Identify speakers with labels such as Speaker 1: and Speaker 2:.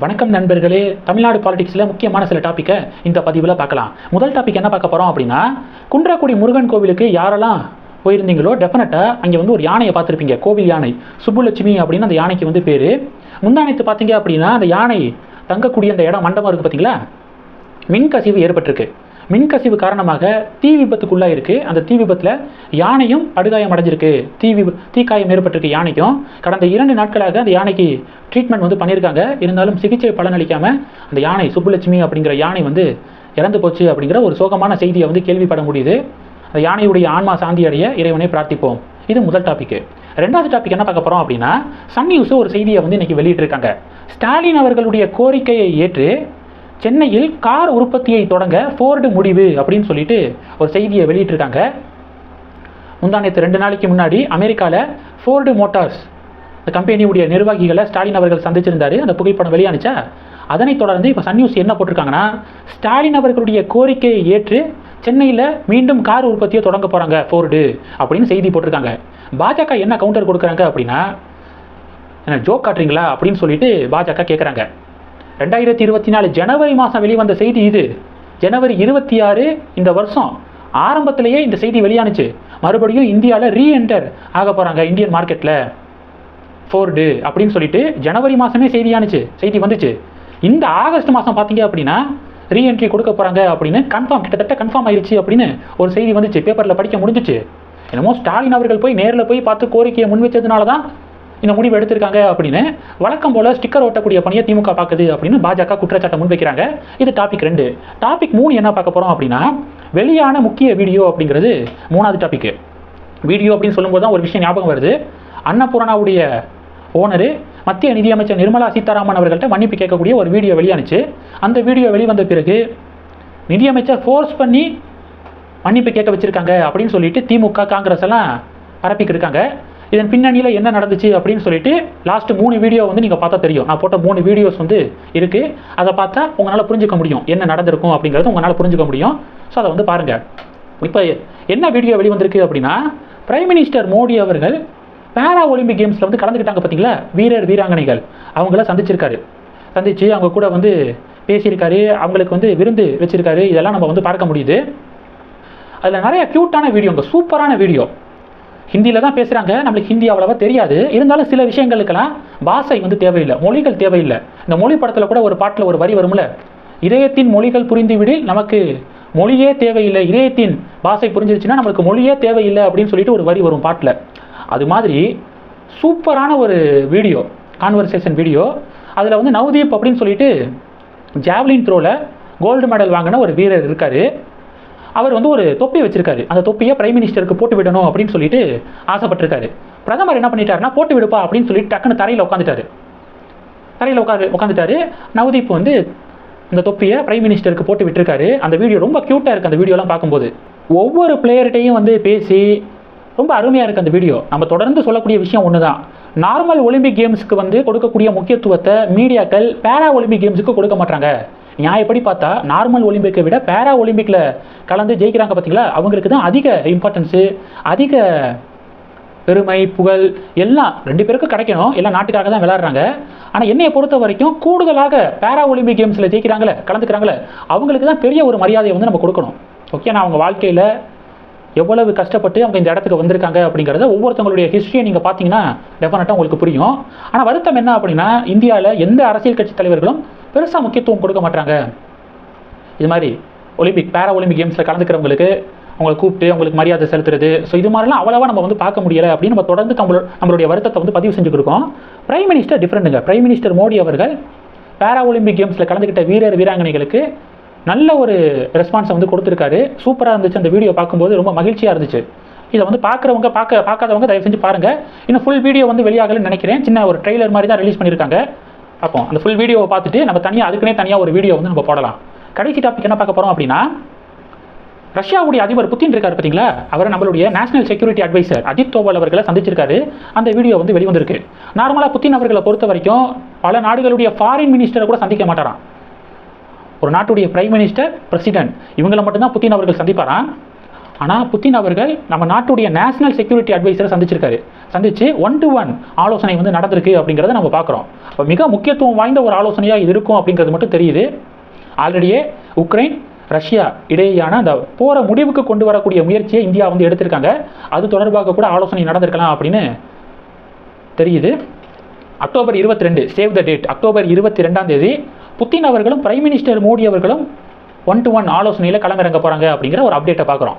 Speaker 1: வணக்கம் நண்பர்களே. தமிழ்நாடு பாலிடிக்ஸில் முக்கியமான சில டாப்பிக்கை இந்த பதிவில் பார்க்கலாம். முதல் டாபிக் என்ன பார்க்க போகிறோம் அப்படின்னா குன்றக்குடி முருகன் கோவிலுக்கு யாரெல்லாம் போயிருந்தீங்களோ டெஃபினட்டாக அங்கே வந்து ஒரு யானையை பார்த்துருப்பீங்க. கோவில் யானை. சுப்புலட்சுமி அப்படின்னு அந்த யானைக்கு வந்து பேர். முந்தானத்து பார்த்தீங்க அப்படின்னா அந்த யானை தங்கக்கூடிய அந்த இடம் மண்டபம் இருக்குது பார்த்தீங்களா? மின்கசிவு ஏற்பட்டிருக்கு. மின்கசிவு காரணமாக தீ விபத்துக்குள்ளாக இருக்குது அந்த தீ விபத்தில் யானையும் படுகாயம் அடைஞ்சிருக்கு. தீ விப தீக்காயம் ஏற்பட்டிருக்கு யானைக்கும். கடந்த இரண்டு நாட்களாக அந்த யானைக்கு ட்ரீட்மெண்ட் வந்து பண்ணியிருக்காங்க. இருந்தாலும் சிகிச்சை பலனளிக்காமல் அந்த யானை சுப்புலட்சுமி அப்படிங்கிற யானை வந்து இறந்து போச்சு அப்படிங்கிற ஒரு சோகமான செய்தியை வந்து கேள்விப்பட முடியுது. அந்த யானையுடைய ஆன்மா சாந்தி அடைய இறைவனை பிரார்த்திப்போம். இது முதல் டாபிக் ரெண்டாவது டாபிக் என்ன பார்க்க போகிறோம் அப்படின்னா சன் நியூஸ் ஒரு செய்தியை வந்து இன்னைக்கு வெளியிட்டிருக்காங்க. ஸ்டாலின் அவர்களுடைய கோரிக்கையை ஏற்று சென்னையில் கார் உற்பத்தியை தொடங்க ஃபோர்டு முடிவு அப்படின்னு சொல்லிட்டு ஒரு செய்தியை வெளியிட்டிருக்காங்க. முந்தானத்து ரெண்டு நாளைக்கு முன்னாடி அமெரிக்காவில் ஃபோர்டு மோட்டார்ஸ் இந்த கம்பெனியுடைய நிர்வாகிகளை ஸ்டாலின் அவர்கள் சந்திச்சிருந்தார். அந்த புகைப்படம் வெளியானுச்சா? அதனைத் தொடர்ந்து இப்போ சன் நியூஸ் என்ன போட்டிருக்காங்கன்னா ஸ்டாலின் அவர்களுடைய கோரிக்கையை ஏற்று சென்னையில் மீண்டும் கார் உற்பத்தியை தொடங்க போகிறாங்க ஃபோர்டு அப்படின்னு செய்தி போட்டிருக்காங்க. பாஜக என்ன கவுண்டர் கொடுக்குறாங்க அப்படின்னா என்ன ஜோக் காட்டுறீங்களா அப்படின்னு சொல்லிட்டு பாஜக கேட்குறாங்க ரெண்டாயிரத்தி இருபத்தி நாலு ஜனவரி மாதம் வெளிவந்த செய்தி இது. ஜனவரி இருபத்தி ஆறு இந்த வருஷம் ஆரம்பத்திலேயே இந்த செய்தி வெளியானுச்சு. மறுபடியும் இந்தியாவில் ரீஎன்டர் ஆக போகிறாங்க இந்தியன் மார்க்கெட்டில் ஃபோர்டு அப்படின்னு சொல்லிட்டு ஜனவரி மாதமே செய்தியானுச்சு செய்தி வந்துச்சு. இந்த ஆகஸ்ட் மாதம் பார்த்தீங்க அப்படின்னா ரீஎன்ட்ரி கொடுக்க போகிறாங்க அப்படின்னு கன்ஃபார்ம் கிட்டத்தட்ட கன்ஃபார்ம் ஆயிடுச்சு அப்படின்னு ஒரு செய்தி வந்துச்சு பேப்பரில் படிக்க முடிஞ்சிச்சு. என்னமோ ஸ்டாலின் அவர்கள் போய் நேரில் போய் பார்த்து கோரிக்கையை முன் வச்சதுனால தான் இந்த முடிவு எடுத்திருக்காங்க அப்படின்னு வழக்கம் போல ஸ்டிக்கர் ஓட்டக்கூடிய பணியை திமுக பார்க்குது அப்படின்னு பாஜக குற்றச்சாட்டை முன்வைக்கிறாங்க. இது டாபிக் ரெண்டு. டாபிக் மூணு என்ன பார்க்க போகிறோம் அப்படின்னா வெளியான முக்கிய வீடியோ அப்படிங்கிறது மூணாவது டாபிக் வீடியோ அப்படின்னு சொல்லும்போது தான் ஒரு விஷயம் ஞாபகம் வருது. அன்னபூர்ணாவுடைய ஓனரு மத்திய நிதியமைச்சர் நிர்மலா சீதாராமன் அவர்கள்ட்ட மன்னிப்பு கேட்கக்கூடிய ஒரு வீடியோ வெளியானுச்சு. அந்த வீடியோ வெளிவந்த பிறகு நிதியமைச்சர் ஃபோர்ஸ் பண்ணி மன்னிப்பு கேட்க வச்சுருக்காங்க அப்படின்னு சொல்லிட்டு திமுக காங்கிரஸ் எல்லாம் பரப்பிக்கிட்டு இருக்காங்க. இதன் பின்னணியில் என்ன நடந்துச்சு அப்படின்னு சொல்லிட்டு லாஸ்ட் மூணு வீடியோ வந்து நீங்கள் பார்த்தா தெரியும். நான் போட்ட மூணு வீடியோஸ் வந்து இருக்குது அதை பார்த்தா உங்களால் புரிஞ்சுக்க முடியும். என்ன நடந்திருக்கும் அப்படிங்கிறது உங்களால் புரிஞ்சுக்க முடியும். ஸோ அதை வந்து பாருங்கள் இப்போ என்ன வீடியோ வெளிவந்திருக்கு அப்படின்னா பிரைம் மினிஸ்டர் மோடி அவர்கள் பேரா ஒலிம்பிக் கேம்ஸில் வந்து கலந்துக்கிட்டாங்க பார்த்தீங்களா வீரர் வீராங்கனைகள். அவங்கள சந்திச்சிருக்காரு. சந்திச்சு அவங்க கூட வந்து பேசியிருக்காரு. அவங்களுக்கு வந்து விருந்து வச்சிருக்காரு. இதெல்லாம் நம்ம வந்து பார்க்க முடியுது. அதில் நிறைய க்யூட்டான வீடியோங்க சூப்பரான வீடியோ ஹிந்தியில் தான் பேசுகிறாங்க நம்மளுக்கு ஹிந்தி அவ்வளோவா தெரியாது. இருந்தாலும் சில விஷயங்களுக்கெல்லாம் பாஷை வந்து தேவையில்லை. மொழிகள் தேவையில்லை. இந்த மொழி படத்தில் கூட ஒரு பாட்டில் ஒரு வரி வரும்ல? இதயத்தின் மொழிகள் புரிந்துவிடில் நமக்கு மொழியே தேவையில்லை. இதயத்தின் பாஷை புரிஞ்சிருச்சுன்னா நம்மளுக்கு மொழியே தேவையில்லை அப்படின்னு சொல்லிட்டு ஒரு வரி வரும் பாட்டில். அது மாதிரி சூப்பரான ஒரு வீடியோ கான்வர்சேஷன் வீடியோ. அதில் வந்து நவ்தீப் அப்படின்னு சொல்லிட்டு ஜாவ்லின் த்ரோவில் கோல்டு மெடல் வாங்கின ஒரு வீரர் இருக்கார். அவர் வந்து ஒரு தொப்பி வச்சிருக்காரு. அந்த தொப்பியை பிரைம் மினிஸ்டருக்கு போட்டு விடணும் அப்படின்னு சொல்லிட்டு ஆசைப்பட்டிருக்காரு. பிரதமர் என்ன பண்ணிட்டாருன்னா போட்டு விடுப்பா அப்படின்னு சொல்லிட்டு டக்குன்னு தரையில் உட்காந்துட்டாரு தரையில் உட்காந்து உட்காந்துட்டாரு நவதீப் வந்து இந்த தொப்பியை பிரைம் மினிஸ்டருக்கு போட்டு விட்டுருக்காரு. அந்த வீடியோ ரொம்ப க்யூட்டாக இருக்குது அந்த வீடியோலாம் பார்க்கும்போது. ஒவ்வொரு பிளேயர்கிட்டையும் வந்து பேசி ரொம்ப அருமையாக இருக்குது அந்த வீடியோ நம்ம தொடர்ந்து சொல்லக்கூடிய விஷயம் ஒன்று தான் நார்மல் ஒலிம்பிக் கேம்ஸுக்கு வந்து கொடுக்கக்கூடிய முக்கியத்துவத்தை மீடியாக்கள் பேரா ஒலிம்பிக் கேம்ஸுக்கு கொடுக்க மாட்டாங்க நியாயப்படி பார்த்தா நார்மல் ஒலிம்பிக்கை விட பேரா ஒலிம்பிக்கில் கலந்து ஜெயிக்கிறாங்க பார்த்தீங்களா அவங்களுக்கு தான் அதிக இம்பார்ட்டன்ஸு அதிக பெருமை புகழ் எல்லாம் ரெண்டு பேருக்கும் கிடைக்கணும். எல்லாம் நாட்டுக்காக தான் விளையாடுறாங்க. ஆனால் என்னையை பொறுத்த வரைக்கும் கூடுதலாக பேரா ஒலிம்பிக் கேம்ஸில் ஜெயிக்கிறாங்களே கலந்துக்கிறாங்களே அவங்களுக்கு தான் பெரிய ஒரு மரியாதையை வந்து நம்ம கொடுக்கணும். ஓகே நான் அவங்க வாழ்க்கையில் எவ்வளவு கஷ்டப்பட்டு அவங்க இந்த இடத்துக்கு வந்திருக்காங்க அப்படிங்கிறத ஒவ்வொருத்தவங்களுடைய ஹிஸ்ட்ரியை நீங்கள் பார்த்தீங்கன்னா டெஃபினட்டாக உங்களுக்கு புரியும். ஆனால் வருத்தம் என்ன அப்படின்னா இந்தியாவில் எந்த அரசியல் கட்சி தலைவர்களும் பெருசாக முக்கியத்துவம் கொடுக்க மாட்டாங்க இது மாதிரி ஒலிம்பிக் பேரா ஒலிம்பிக் கேம்ஸில் கலந்துக்கிறவங்களுக்கு அவங்களை கூப்பிட்டு அவங்களுக்கு மரியாதை செலுத்துறது. ஸோ இது மாதிரிலாம் அவ்வளோவா நம்ம வந்து பார்க்க முடியலை அப்படின்னு நம்ம தொடர்ந்து நம்மளோட நம்மளுடைய வருத்தத்தை வந்து பதிவு செஞ்சுருக்கோம் பிரைம் மினிஸ்டர் டிஃப்ரெண்ட்டுங்க பிரைம் மினிஸ்டர் மோடி அவர்கள் பேரா ஒலிம்பிக் கேம்ஸில் கலந்துக்கிட்ட வீரர் வீராங்கனைகளுக்கு நல்ல ஒரு ரெஸ்பான்ஸை வந்து கொடுத்துருக்காரு. சூப்பராக இருந்துச்சு அந்த வீடியோ பார்க்கும்போது. ரொம்ப மகிழ்ச்சியாக இருந்துச்சு. இதை வந்து பார்க்குறவங்க பார்க்க பார்க்காதவங்க தயவு செஞ்சு பாருங்கள் இன்னும் ஃபுல் வீடியோ வந்து வெளியாகலன்னு நினைக்கிறேன். சின்ன ஒரு ட்ரெய்லர் மாதிரி தான் ரிலீஸ் பண்ணியிருக்காங்க பார்ப்போம். அந்த ஃபுல் வீடியோவை பார்த்துட்டு நம்ம தனியாக அதுக்குனே தனியாக ஒரு வீடியோ வந்து நம்ம போடலாம். கடைசி டாபிக் என்ன பார்க்க போகிறோம் அப்படின்னா ரஷ்யாவுடைய அதிபர் புத்தின் இருக்கார் பார்த்தீங்களா? அவர் நம்மளுடைய national security advisor Ajit Doval அவர்களை சந்திச்சிருக்காரு. அந்த வீடியோ வந்து வெளிவந்திருக்கு. நார்மலாக புத்தின் அவர்களை பொறுத்த வரைக்கும் பல நாடுகளுடைய ஃபாரின் மினிஸ்டரை கூட சந்திக்க மாட்டாராம். ஒரு நாட்டுடைய பிரைம் மினிஸ்டர் பிரசிடென்ட் இவங்களை மட்டும்தான் புத்தின் அவர்கள் சந்திப்பாராம். ஆனால் புத்தின் அவர்கள் நம்ம நாட்டுடைய நேஷனல் செக்யூரிட்டி அட்வைசரை சந்திச்சிருக்காரு. சந்தித்து ஒன் டு ஒன் ஆலோசனை வந்து நடந்திருக்கு அப்படிங்கிறத நம்ம பார்க்குறோம். அப்போ மிக முக்கியத்துவம் வாய்ந்த ஒரு ஆலோசனையாக இது இருக்கும் அப்படிங்கிறது மட்டும் தெரியுது. ஆல்ரெடியே உக்ரைன் ரஷ்யா இடையேயான அந்த போகிற முடிவுக்கு கொண்டு வரக்கூடிய முயற்சியை இந்தியா வந்து எடுத்திருக்காங்க. அது தொடர்பாக கூட ஆலோசனை நடந்திருக்கலாம் அப்படின்னு தெரியுது. அக்டோபர் இருபத்தி ரெண்டு சேவ் த டேட் அக்டோபர் இருபத்தி ரெண்டாம் தேதி புத்தின் அவர்களும் பிரைம் மினிஸ்டர் மோடி அவர்களும் ஒன் டு ஒன் ஆலோசனையில் களமிறங்க போகிறாங்க அப்படிங்கிற ஒரு அப்டேட்டை பார்க்குறோம்.